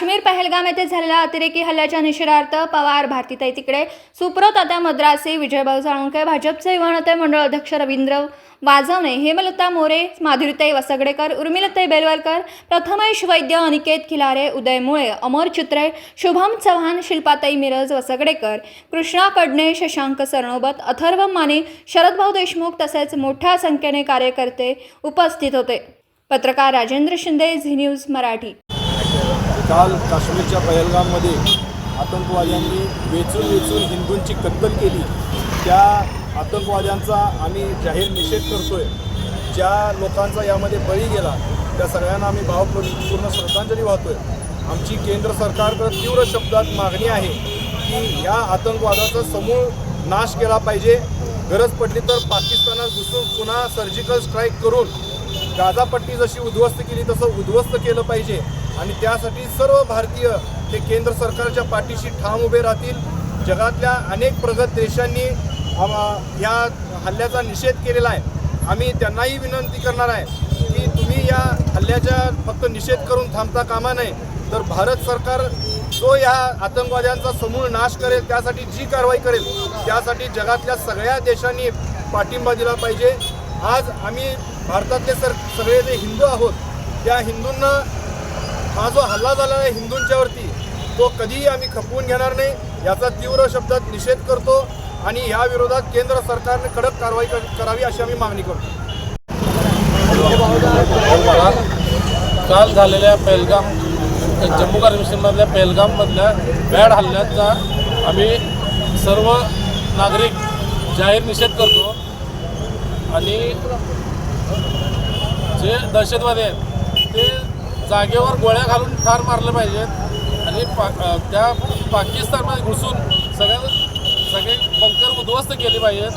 काश्मीर पहलगाम येथे झालेल्या अतिरेकी हल्ल्याच्या निषेधार्थ पवार भारतीताई तिकडे सुप्रत आता मद्रासी विजयभाऊ साळुंके भाजपचे युवानते मंडळ अध्यक्ष रवींद्र वाजवणे हेमलता मोरे माधुरीताई वसगडेकर उर्मिलताई बेलवलकर प्रथमेश वैद्य अनिकेत खिलारे उदय मुळे अमर चित्रे शुभम चव्हाण शिल्पाताई मिरज वसगडेकर कृष्णा कडणे शशांक सरणोबत अथर्व माने शरदभाऊ देशमुख तसेच मोठ्या संख्येने कार्यकर्ते उपस्थित होते. पत्रकार राजेंद्र शिंदे झी न्यूज मराठी. काल काश्मीरच्या पहलगाममध्ये आतंकवाद्यांनी वेचून वेचून हिंदूंची कत्तल केली. त्या आतंकवाद्यांचा आम्ही जाहीर निषेध करतोय. ज्या लोकांचा यामध्ये बळी गेला त्या सगळ्यांना आम्ही भावपूर्ण श्रद्धांजली वाहतोय. आमची केंद्र सरकारकडे तीव्र शब्दात मागणी आहे की या आतंकवादाचा समूळ नाश केला पाहिजे. गरज पडली तर पाकिस्तानात घुसून पुन्हा सर्जिकल स्ट्राईक करून गाजापट्टी जशी उद्ध्वस्त केली तसं उद्ध्वस्त केलं पाहिजे. आणि त्यासाठी सर्व भारतीय हे केंद्र सरकारच्या पाठीशी ठाम उभे राहतील. जगातल्या अनेक प्रगत देशांनी या हल्ल्याचा निषेध केलेला आहे. आम्ही त्यांनाही विनंती करणार आहे की तुम्ही या हल्ल्याचा फक्त निषेध करून थांबता कामा नये. तर भारत सरकार जो या आतंकवाद्यांचा समूळ नाश करेल त्यासाठी जी कारवाई करेल त्यासाठी जगातल्या सगळ्या देशांनी पाठिंबा दिला पाहिजे. आज आम्ही भारतातले सर सगळे जे हिंदू आहोत त्या हिंदूंना हा जो हल्ला झाला आहे हिंदूंच्यावरती तो कधीही आम्ही खपवून घेणार नाही याचा तीव्र शब्दात निषेध करतो आणि या विरोधात केंद्र सरकारने कडक कारवाई कर- करावी अशी आम्ही मागणी करतो. काल झालेल्या पेलगाम जम्मू काश्मीरमधल्या पेलगाममधल्या बॅड हल्ल्याचा आम्ही सर्व नागरिक जाहीर निषेध करतो. आणि जे दहशतवादी आहेत ते जागेवर गोळ्या घालून ठार मारले पाहिजेत आणि पा त्या पाकिस्तानमध्ये घुसून सगळ्या सगळे बंकर उद्ध्वस्त केले पाहिजेत.